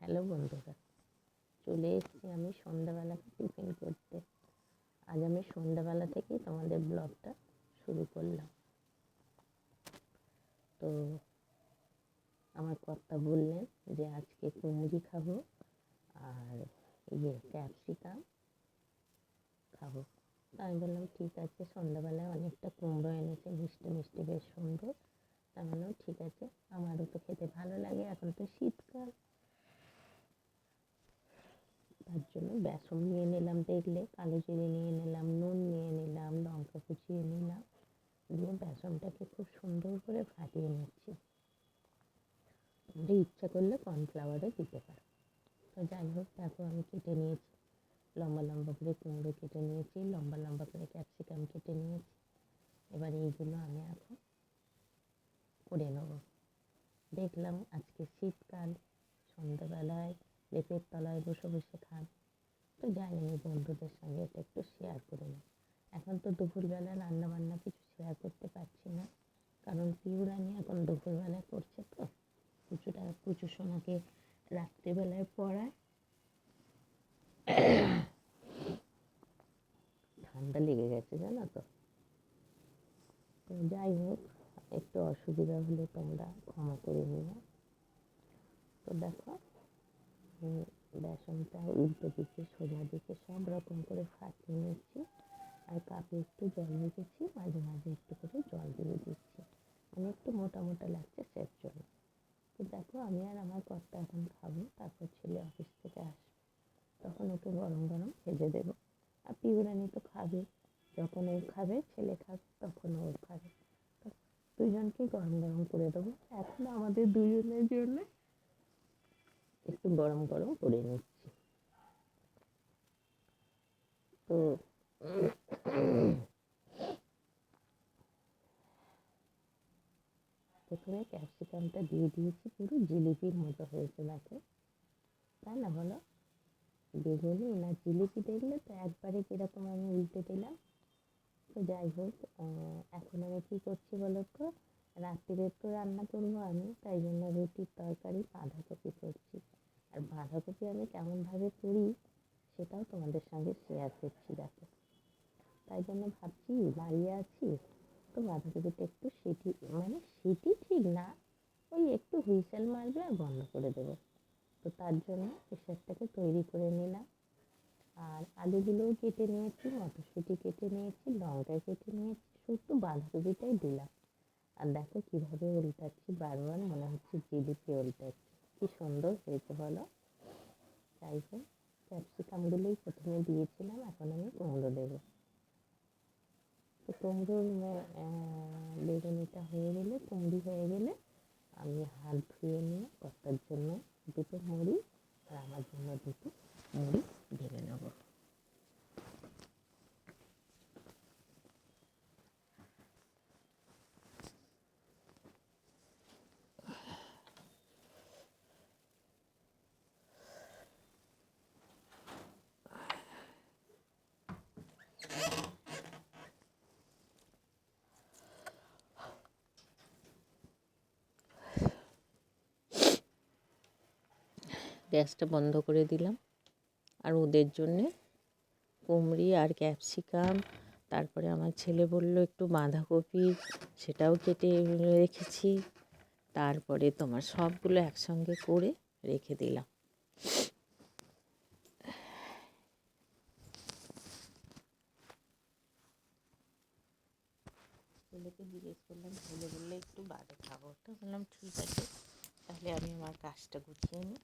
Hello বন্ধুরা, চলে এসেছি আমি সন্ধ্যাবেলা টিফিন করতে। আজ আমি সন্ধ্যাবেলা থেকেই তোমাদের ব্লগটা শুরু করলাম। তো আমার কর্তা বললেন যে আজকে কুমড়ি খাব আর ইয়ে ক্যাপসিকাম খাব। আমি বললাম, ঠিক আছে, সন্ধ্যাবেলায় অনেকটা কুমড়ো এনেছে, মিষ্টি মিষ্টি বেশ সুন্দর। আমি বললাম, ঠিক আছে, আমারও তো খেতে ভালো লাগে, এখন তো শীতকাল। তার জন্য বেসন নিয়ে নিলাম দেখলে কালো জিরে নিয়ে নিলাম, নুন নিয়ে নিলাম, লঙ্কা কুচিয়ে নিলাম, দিয়ে বেসনটাকে খুব সুন্দর করে ফাটিয়ে নিচ্ছি। তোমরা ইচ্ছা করলে কর্নফ্লাওয়ারও দিতে পারো। তো যাই হোক দেখো আমি কেটে নিয়েছি। লম্বা লম্বা করে কুমড়ো কেটে নিয়েছি, লম্বা লম্বা করে ক্যাপসিকাম কেটে নিয়েছি। এবার এইগুলো আমি এখন করে নেব। দেখলাম আজকে শীতকাল, সন্ধ্যাবেলায় লেপের তলায় বসে বসে খান তো আমি বন্ধুদের সঙ্গে এটা একটু শেয়ার করে নিই এখন তো দুপুরবেলা রান্না বান্না কিছু শেয়ার করতে পারছি না, কারণ পিউরানি এখন দুপুরবেলায় করছে তো। পুচুটা পুচু সোনাকে রাত্রিবেলায় পড়ায়। ঠান্ডা লেগে গেছে, জানো তো যাই হোক, একটু অসুবিধা হলে তোমরা ক্ষমা করে নিও। আমি বেসনটা উল্টো দিকে সোজা দিকে সব রকম করে ফাটিয়ে নিচ্ছি। আর কাপে একটু জল রেখেছি মাঝে মাঝে একটু করে জল দিয়ে দিচ্ছি। মানে একটু মোটা মোটা লাগছে সের জন্য। তো দেখো, আমি আর আমার কর্তা এখন খাব, তারপর ছেলে অফিস থেকে আসবে। তখন ওকে গরম গরম ভেজে দেবো। আর পিউরানি তো খাবে। যখন ও খাবে, ছেলে খাবে, তখন ও খাবে। দুজনকেই গরম গরম করে দেবো। এখন আমাদের দুজনের জন্য একটু গরম গরম করে নিচ্ছি। তো প্রথমে ক্যাপসিকামটা দিয়ে দিয়েছি, পুরো জিলিপির মতো হয়েছে দেখো। তাই না বলো বেগুনি না জিলিপি দেখলে তো একবারে কীরকম আমি উল্টে দিলাম। তো যাই হোক এখন আমি কী করছি বলো তো? রাত্রিরে তো রান্না করব আমি, তাই জন্য রুটির তরকারি বাঁধাকপি করছি। বাঁধাকপি আমি কেমনভাবে করি সেটাও তোমাদের সঙ্গে শেয়ার করছি, দেখো। তাই জন্য ভাবছি দাঁড়িয়ে আছি, তো বাঁধাকপিটা একটু সিটি মানে সিটি ঠিক না, ওই একটু হুইসেল মারবে আর বন্ধ করে দেবো। তো তার জন্য প্রেশারটাকে তৈরি করে নিলাম। আর আলুগুলোও কেটে নিয়েছি, মটরশুঁটি কেটে নিয়েছি, লঙ্কা কেটে নিয়েছি, শুধু বাঁধাকপিটাই দিলাম। আর দেখো কীভাবে উল্টাচ্ছি, বারবার মনে হচ্ছে জিলিপি উল্টাচ্ছি। কী সুন্দর হয়েছে বলো? হোক ক্যাপসিকামগুলোই প্রথমে দিয়েছিলাম, এখন আমি কুমড়ো দেবো। তো কুমড়োর বেগুনিটা হয়ে গেলে, কুমড়ি হয়ে গেলে আমি হাত ধুয়ে নিয়ে কর্তার জন্য দুটো মুড়ি আর আমার জন্য দুটো মুড়ি ঢেলে নেব। গ্যাসটা বন্ধ করে দিলাম। আর ওদের জন্যে কুমড়ি আর ক্যাপসিকাম, তারপরে আমার ছেলে বলল একটু বাঁধাকপি, সেটাও কেটে রেখেছি। তারপরে তোমার সবগুলো একসঙ্গে করে রেখে দিলাম। ছেলেকে জিজ্ঞেস করলাম, ছেলে বললে, একটু বাদে খাব। তো বললাম, ঠিক আছে, তাহলে আমি আমার কাজটা গুছিয়ে নিই।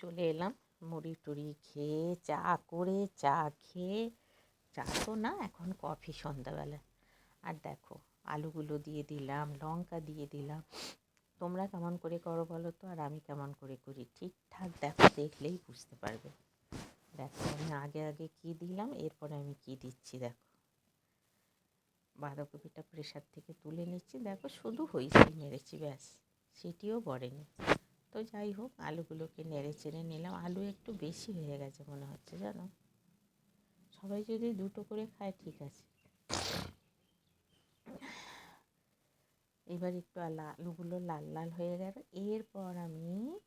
চলে এলাম। মুড়ি টুড়ি খেয়ে, চা করে, চা খেয়ে, চা তো না, এখন কফি সন্ধ্যাবেলা। আর দেখো, আলুগুলো দিয়ে দিলাম, লঙ্কা দিয়ে দিলাম। তোমরা কেমন করে করো বলো তো? আর আমি কেমন করে করি? ঠিকঠাক দেখো, দেখলেই বুঝতে পারবে। দেখো, আমি আগে আগে কি দিলাম, এরপরে আমি কি দিচ্ছি, দেখো। বাঁধাকপিটা প্রেশার থেকে তুলে নিচ্ছি। দেখো, শুধু হইসেই মেরেছি, ব্যাস। সিটিও পড়েনি। তো যাই হোক, আলুগুলোকে নেড়ে চেড়ে নিলাম। আলু একটু বেশি হয়ে গেছে মনে হচ্ছে, জানো? সবাই যদি দুটো করে খায়, ঠিক আছে। এবার একটু আলুগুলো লাল লাল হয়ে গেল। এরপর আমি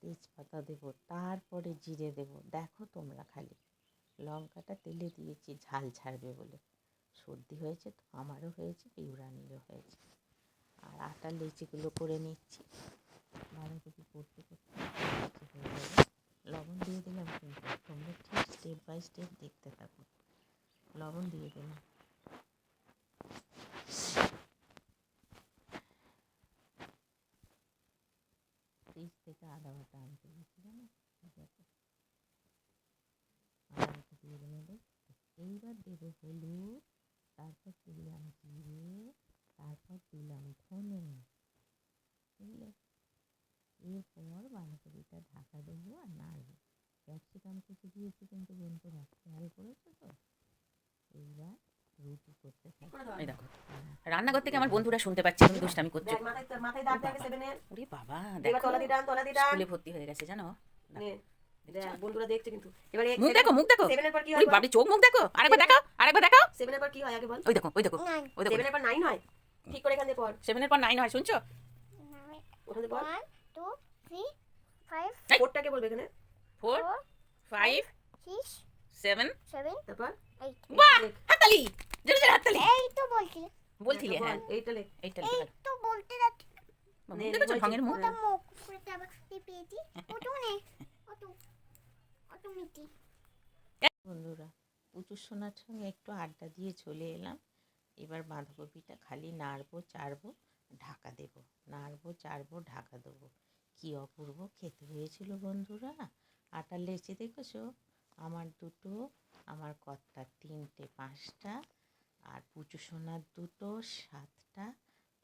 তেজপাতা দেবো, তারপরে জিরে দেবো। দেখো তোমরা খালি। লঙ্কাটা তেলে দিয়েছি, ঝাল ছাড়বে বলে। সর্দি হয়েছে তো, আমারও হয়েছে, পিউরানিরও হয়েছে। আর আটা লেচিগুলো করে নিচ্ছি। বাঁধাকপি করতে করতে লবণ দিয়ে দিলাম কিন্তু তোমরা ঠিক স্টেপ বাই স্টেপ দেখতে থাকো। লবণ দিয়ে দিলাম। ফ্রিজ থেকে আদা বাটা আনতে গেছি এইবার দেবো হলুদ, তারপর দিলাম জিরে তারপর দিলাম ধনে। বুঝলে? এরপর বাঁধাকপিটা ঢাকা দেবো আর নাড়বো ক্যাপসিকাম কুচি দিয়েছি কিন্তু বন্ধুরা খেয়াল করেছ তো। এইবার রুটি করতে এই দেখো রান্নাঘর থেকে আমার বন্ধুরা শুনতে পাচ্ছে তুমি দুষ্টামি করছ। দেখ, মাথায় তো- মাথায় দাগ থাকে সেভেনের ওরে বাবা দেখো। তলা দিয়ে টান তলা দিয়ে টান। স্কুলে ভর্তি হয়ে গেছে জানো? নে, বন্ধুরা দেখছে কিন্তু। এবার মুখ দেখো মুখ দেখো। সেভেনের পর কি হয় বাবরি চোখ মুখ দেখো। আরেকবার দেখো আরেকবার দেখো সেভেনের পর কি হয় আগে বল? ওই দেখো ওই দেখো ওই দেখো। সেভেনের পর নাইন হয়। ঠিক করে এখান পর সেভেনের পর নাইন হয় শুনছো? ওখান পর Three, five, এই। কোডটাকে বলবে এখানে? Four five six, seven seven, তারপর? eight. বাহ হাততালি! জোরে জোরে হাততালি! এই তো বলছি। বলছিলে হ্যাঁ। এইটা লেখ। এইটা এই তো বলতে যাচ্ছি। নে, দেখেছ? মুখ। ওটা মুখ ফুটে আবার পেয়েছি ওটা নে ওটা ওটা মিটি। বন্ধুরা পুচুর সোনার সঙ্গে একটু আড্ডা দিয়ে চলে এলাম। এবার বাঁধাকপিটা খালি নাড়বো চাড়বো। ঢাকা দেবো। নাড়বো, চাড়বো, ঢাকা দেবো। কি অপূর্ব খেতে হয়েছিল বন্ধুরা। আটার লেচি দেখেছ? আমার দুটো, আমার কর্তার তিনটে, পাঁচটা, আর পুচু সোনার দুটো, সাতটা।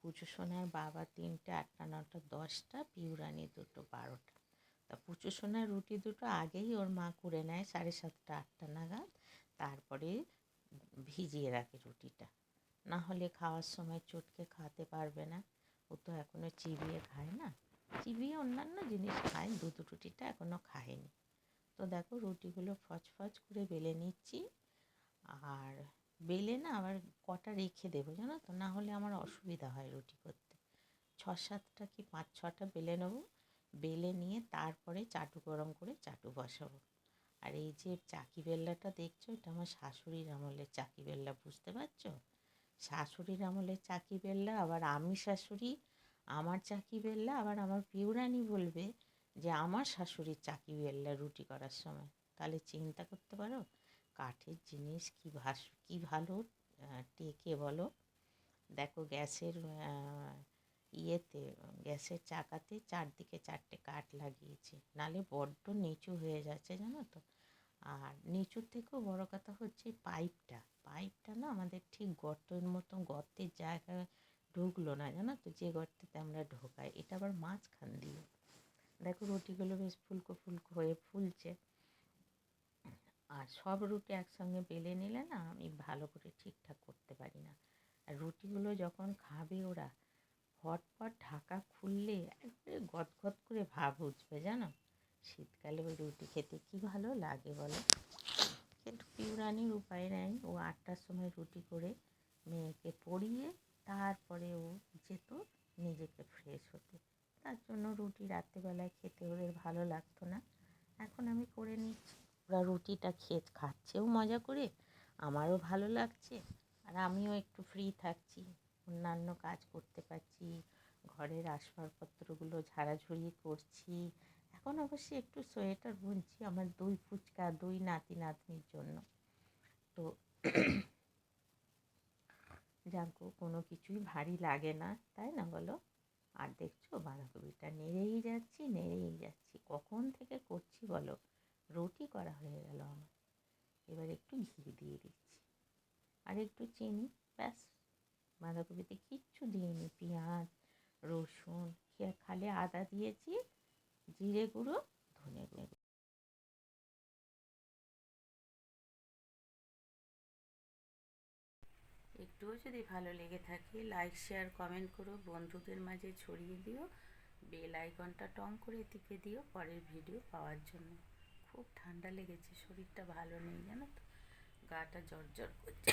পুচু সোনার বাবা তিনটে, আটটা, নটা, দশটা, পিউরানি দুটো, বারোটা। তা পুচু সোনার রুটি দুটো আগেই ওর মা করে নেয় সাড়ে সাতটা, আটটা নাগাদ। তারপরে ভিজিয়ে রাখে রুটিটা। না হলে খাওয়ার সময় চটকে খাওয়াতে পারবে না। ও তো এখনও চিবিয়ে খায় না। চিবিয়ে অন্যান্য জিনিস খায়, দুধ রুটিটা এখনও খায়নি। তো দেখো রুটিগুলো ফচফচ করে বেলে নিচ্ছি। আর বেলে না আবার কটা রেখে দেবো জানো তো? না হলে আমার অসুবিধা হয় রুটি করতে। ছ সাতটা কি পাঁচ ছটা বেলে নেব। বেলে নিয়ে তারপরে চাটু গরম করে চাটু বসাবো। আর এই যে চাকি বেল্লাটা দেখছ? এটা আমার শাশুড়ির আমলের চাকি বেল্লা বুঝতে পারছ? শাশুড়ির আমলের চাকি বেল্লা, আবার আমি শাশুড়ি, আমার চাকি বেল্লা, আবার আমার পিউরানি বলবে যে, আমার শাশুড়ির চাকি বেল্লা রুটি করার সময়। তাহলে চিন্তা করতে পারো, কাঠের জিনিস কী ভাস, কী ভালো টেকে বলো। দেখো গ্যাসের ইয়েতে, গ্যাসের চাকাতে চারদিকে চারটে কাঠ লাগিয়েছি। নালে বড্ড নিচু হয়ে যাচ্ছে, জানো তো? আর নিচুর থেকেও বড় কথা হচ্ছে পাইপটা। পাইপটা না আমাদের ঠিক গর্তের মতো গর্তের জায়গায় ঢুকলো না, জানো তো? যে গর্তেতে আমরা ঢোকাই, এটা আবার মাঝখান দিয়ে। দেখো রুটিগুলো বেশ ফুলকো ফুলকো হয়ে ফুলছে। আর সব রুটি একসঙ্গে বেলে নিলে না আমি ভালো করে ঠিকঠাক করতে পারি না। আর রুটিগুলো যখন খাবে ওরা, ফটফট ঢাকা খুললে একবারে গদগদ করে ভাব উঠবে, জানো? শীতকালে ওই রুটি খেতে কি ভালো লাগে বলো? কিন্তু পিউরানির উপায় নেই। ও আটটার সময় রুটি করে মেয়েকে পড়িয়ে তারপরে ও যেত নিজেকে ফ্রেশ হতে। তার জন্য রুটি রাত্রেবেলায় খেতে ওদের ভালো লাগতো না। এখন আমি করে নিচ্ছি। ওরা রুটিটা খেয়ে খাচ্ছেও মজা করে, আমারও ভালো লাগছে। আর আমিও একটু ফ্রি থাকছি, অন্যান্য কাজ করতে পারছি, ঘরের আসবাবপত্রগুলো ঝাড়াঝুড়ি করছি এখন অবশ্যই একটু সোয়েটার বুনছি আমার দুই ফুচকা, দুই নাতি নাতনির জন্য। তো যাকো কোনো কিছুই ভারী লাগে না, তাই না বলো? আর দেখছ, বাঁধাকপিটা নেড়েই যাচ্ছি নেড়েই যাচ্ছি। কখন থেকে করছি বলো? রুটি করা হয়ে গেল আমার। এবার একটু ঘি দিয়ে দিচ্ছি। আর একটু চিনি, ব্যাস। বাঁধাকপিতে কিচ্ছু দিইনি, পেঁয়াজ, রসুন খালি আদা দিয়েছি। জিরে গুঁড়ো, ধনে গুঁড়ো। একটুও যদি ভালো লেগে থাকে লাইক শেয়ার কমেন্ট করো। বন্ধুদের মাঝে ছড়িয়ে দিও। বেল আইকনটা টং করে টিপে দিও পরের ভিডিও পাওয়ার জন্য। খুব ঠান্ডা লেগেছে, শরীরটা ভালো নেই জানো তো। গাটা জ্বর করছে।